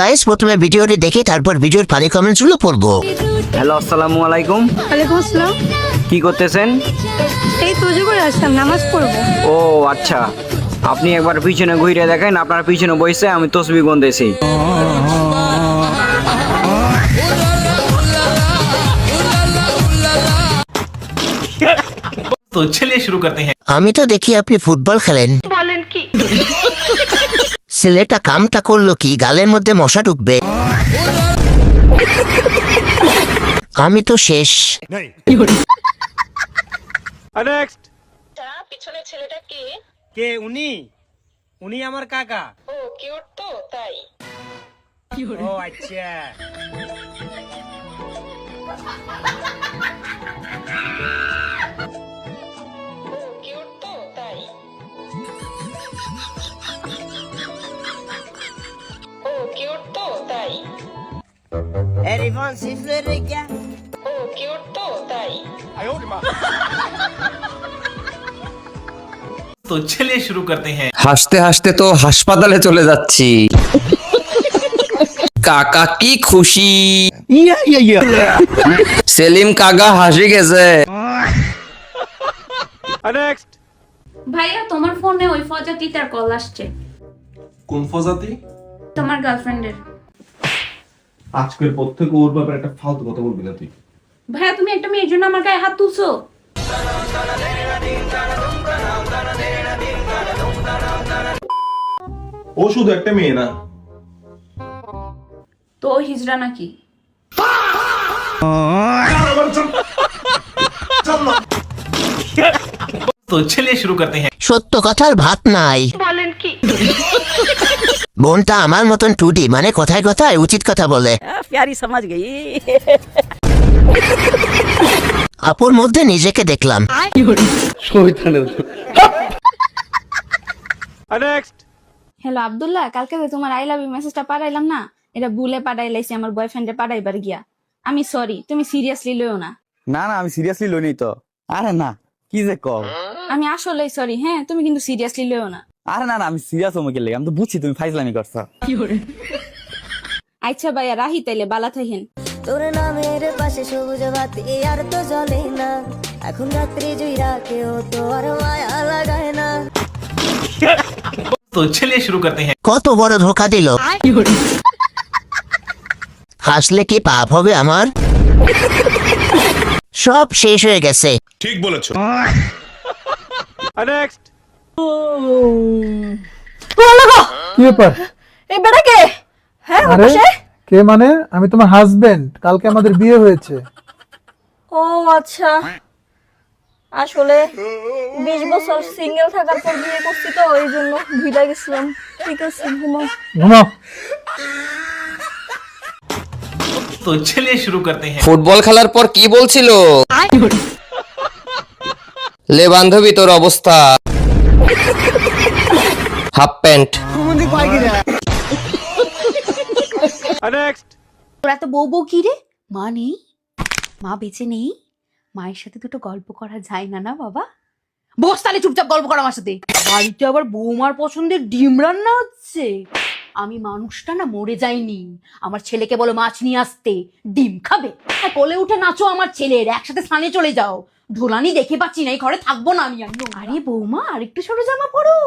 Guys প্রথমে ভিডিওটি দেখে তারপর ভিডিওর ফানি কমেন্টসগুলো পড়ব। হ্যালো আসসালামু আলাইকুম। ওয়ালাইকুম আসসালাম। কি করতেছেন? এই তোজো করে আসলাম নামাজ পড়ব। ও আচ্ছা। আপনি একবার পিছনে ঘুরে দেখেন আপনার পিছনে বসে আমি তসবি গুনতেছি। তো চলিয়ে শুরু করতে হ্যাঁ। আমি তো দেখি আপনি ফুটবল খেলেন। বলেন কি? ছেলেটা কামটা করল কি? গালের মধ্যে মশা ঢুকবে। আমি তো শেষ। পিছনে ছেলেটা কে? কে? উনি? উনি আমার কাকা। ও কিউট তো তাই। ও আচ্ছা। তো তাই ও কিউট তো তাই तो चलिए शुरू करते हैं হাসতে হাসতে তো হাসপাতালে চলে যাচ্ছি কাকা কি খুশি সেলিম কাকা হাসি গেছে ভাইয়া তোমার ফোনে ওই ফজাতিটার কল আসছে কোন ফজাতি তোমার গার্লফ্রেন্ডের আজকের পর থেকে ওর ব্যাপারে একটা ফালতু কথা বলবি না তুই। ভাইয়া তুমি একটা মেয়ের জন্য আমার গায়ে হাত তুলছো? ও শুধু একটা মেয়ে না। তো ও হিজড়া নাকি? তো চলে শুরু করতে হ্যাঁ। সত্য কথার ভাত নাই। বলেন কি? বোনটা আমার মতন টুডি মানে কথায় কথায় উচিত কথা বলে। প্যারি সমাজ গই। আপুর মধ্যে নিজেকে দেখলাম। হ্যালো আব্দুল্লাহ কালকে যে তোমার আই লাভ ইউ মেসেজটা পাঠাইলাম না এটা ভুলে পাঠাইলাইছি আমার বয়ফ্রেন্ডে পাঠাইবার গিয়া। আমি সরি তুমি সিরিয়াসলি লইও না। না না আমি সিরিয়াসলি লইনি তো। আরে না কি যে কও। আমি আসলেই সরি হ্যাঁ তুমি কিন্তু সিরিয়াসলি লইও না। আরে না না আমি সিরিয়াস ওমকে লাগি আমি তো বুঝছি তুমি ফাইজলামি করছ। আচ্ছা ভাইয়া রাহি তাইলে বালা থাকেন তোর নামের পাশে সবুজ বাতি আর তো জ্বলে না। এখন রাত্রি জুইরা কেউ তো আর মায়া লাগায় না। তো চলে শুরু করতে হ্যাঁ। কত বড় ধোকা দিল। হাসলে কি পাপ হবে আমার? সব শেষ হয়ে গেছে। ঠিক বলেছ। নেক্সট হ্যাঁ, মানে? আমি তোমার হাজবেন্ড কালকে আমাদের বিয়ে হয়েছে। ও আচ্ছা। আসলে বিশ বছর সিঙ্গেল থাকার পর বিয়ে করছি তো ওই জন্য ভিড়া গেছিলাম। ঠিক আছে তো চলে শুরু করতে হ্যাঁ। ফুটবল খেলার পর কি বলছিল? লে বান্ধবী তোর অবস্থা। Half pant. তোরা তো বউ বউ কি রে? মা নেই। মা বেঁচে নেই। মায়ের সাথে দুটো গল্প করা যায় না না বাবা? বস তাহলে চুপচাপ গল্প করা আমার সাথে। বাড়িতে আবার বৌমার পছন্দের ডিম রান্না হচ্ছে। আমি মানুষটা না মরে যাইনি। আমার ছেলেকে বলো মাছ নিয়ে আসতে। ডিম খাবে। আর কোলে উঠে নাচো আমার ছেলের। একসাথে স্থানে চলে যাও। ধোলানি দেখে পাচ্ছি না এই ঘরে থাকবো না আমি আর আরে বৌমা আর একটু সরো জামা পরো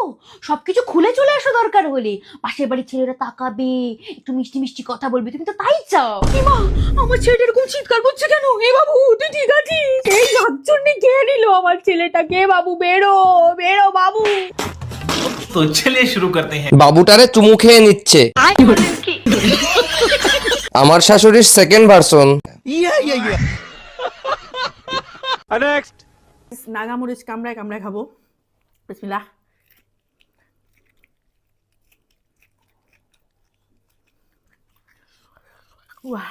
সবকিছু খুলে চলে আসো দরকার হলে পাশের বাড়ির ছেলেরা তাকাবে একটু মিষ্টি মিষ্টি কথা বলবে তুমি তো তাই চাও কি মা আমার ছেলেটা এরকম চিৎকার করছে কেন হে বাবু তুই ঠিক আছিস এই লাচ্চন্নি কে নিল আমার ছেলেটাকে বাবু বেরো বেরো বাবু तो चलिए शुरू करते हैं বাবুটারে চুমু খেয়ে নিচ্ছে আমার শাশুড়ির সেকেন্ড ভার্সন নাগামরিচ কামড়ায় কামড়ায় খাব। বিসমিল্লাহ। ওয়াহ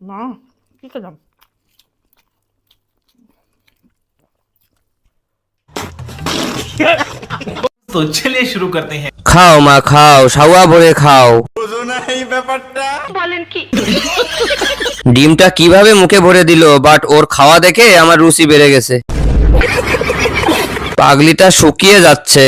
না কি করলাম তো চলে শুরু করতে হ্যাঁ খাও মা খাও সাওয়া ভরে খাও বুঝো না এই ব্যাপারটা বলেন কি ডিমটা কীভাবে মুখে ভরে দিল বাট ওর খাওয়া দেখে আমার রুচি বেড়ে গেছে। পাগলিটা শুকিয়ে যাচ্ছে।